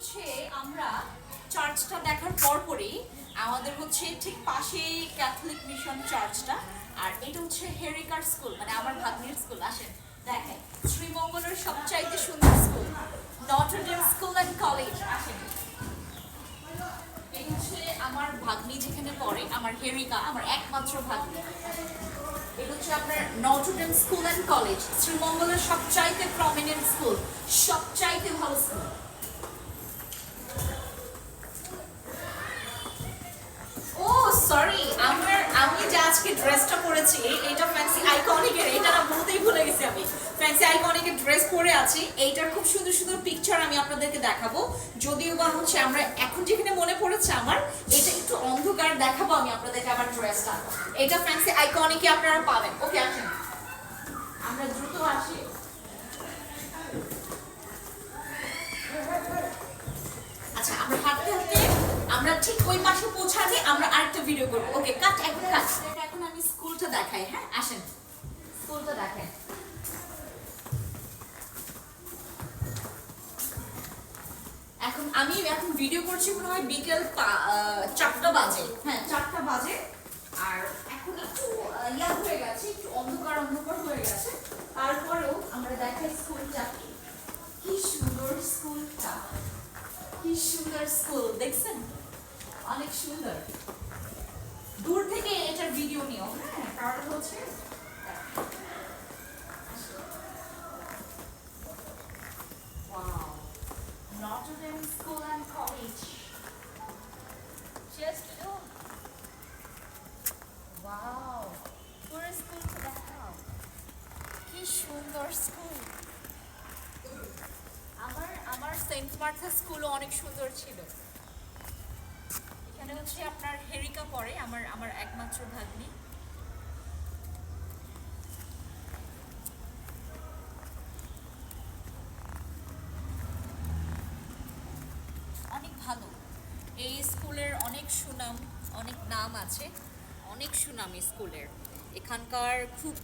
হচ্ছে আমরা চার্চটা দেখার পরপরই আমাদের হচ্ছে ঠিক পাশেই ক্যাথলিক মিশন চার্চটা, আর এটা হচ্ছে হেরিকার স্কুল মানে আমার ভাগ্নির স্কুল, আসেন, দেখেন, শ্রীমঙ্গলের সবচাইতে সুন্দর school Notre Dame school and college আসেন। এই হচ্ছে আমার ভাগ্নি যেখানে পড়ে, আমার হেরিকা, আমার একমাত্র ভাগ্নি। এটা হচ্ছে আপনার নটরডেম স্কুল অ্যান্ড কলেজ শ্রীমঙ্গলের সবচাইতে প্রমিনেন্ট স্কুল সবচাইতে ভালো স্কুল ও সরি আমার আমি যে আজকে ড্রেসটা পরেছি, এইটা ফ্যান্সি আইকনিকের এটা না বলতেই ভুলে গেছি আমি। ফ্যান্সি আইকনিকের ড্রেস পরে আছি, এইটার খুব সুন্দর সুন্দর পিকচার আমি আপনাদেরকে দেখাবো। যদিও বা হচ্ছে আমরা এখন যেখানে মনে পড়েছে আমার, এটা একটু অন্ধকার দেখাবো আমি আপনাদেরকে আমার ড্রেসটা এটা ফ্যান্সি আইকনিকে আপনারা পাবেন। ওকে আসেন। আমরা দ্রুত আসি আচ্ছা আমরা হাঁটতে হাঁটতে আমরা ঠিক ওই পাশে পৌঁছালে আমরা আরেকটা ভিডিও করব। ওকে কাট এখন কাট এখন আমি স্কুলটা দেখাই হ্যাঁ? আসেন। স্কুলটা দেখাই। এখন আমি এখন ভিডিও করছি মনে হয় বিকেল চারটা বাজে হ্যাঁ? চারটা বাজে। আর এখন একটু ইয়া হয়ে গেছে, একটু অন্ধকার অন্ধকার হয়ে গেছে। তারপরেও আমরা দেখাই স্কুলটা। কি সুন্দর স্কুলটা। কি সুন্দর স্কুল, দেখছেন? অনেক সুন্দর। দূর থেকে এটার ভিডিও নিও হ্যাঁ? কারণ হচ্ছে কি সুন্দর স্কুল আমার আমার সেন্ট মার্থা স্কুলও অনেক সুন্দর ছিল। এখানে হচ্ছে আপনার হেরিকা পড়ে আমার আমার একমাত্র ভাগ্নি। অনেক ভালো। এই স্কুলের অনেক সুনাম, অনেক নাম আছে, অনেক সুনাম স্কুলের। এখানকার খুব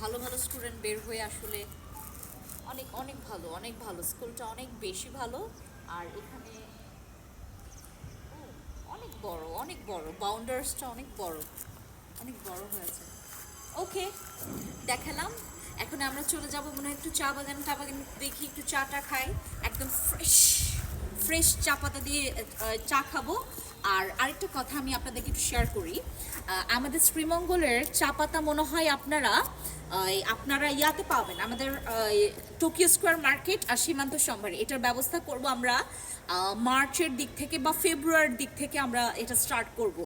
ভালো ভালো স্টুডেন্ট বের হয়ে আসলে অনেক অনেক ভালো অনেক ভালো। স্কুলটা অনেক বেশি ভালো, আর এখানে অনেক বড় অনেক বড়। বাউন্ডার্সটা অনেক বড়। অনেক বড় হয়েছে। ওকে দেখালাম। এখন আমরা চলে যাব মনে হয় একটু চা বাগান টা বাগান দেখি, একটু চাটা খাই। একদম ফ্রেশ ফ্রেশ চা পাতা দিয়ে চা খাব। আর আরেকটা কথা আমি আপনাদেরকে একটু শেয়ার করি। আমাদের শ্রীমঙ্গলের চা পাতা মনে হয় আপনারা আপনারা ইয়াতে পাবেন। আমাদের টোকিও স্কোয়ার মার্কেট আর সীমান্ত সম্ভারে। এটার ব্যবস্থা করব আমরা মার্চের দিক থেকে বা ফেব্রুয়ারির দিক থেকে আমরা এটা স্টার্ট করব।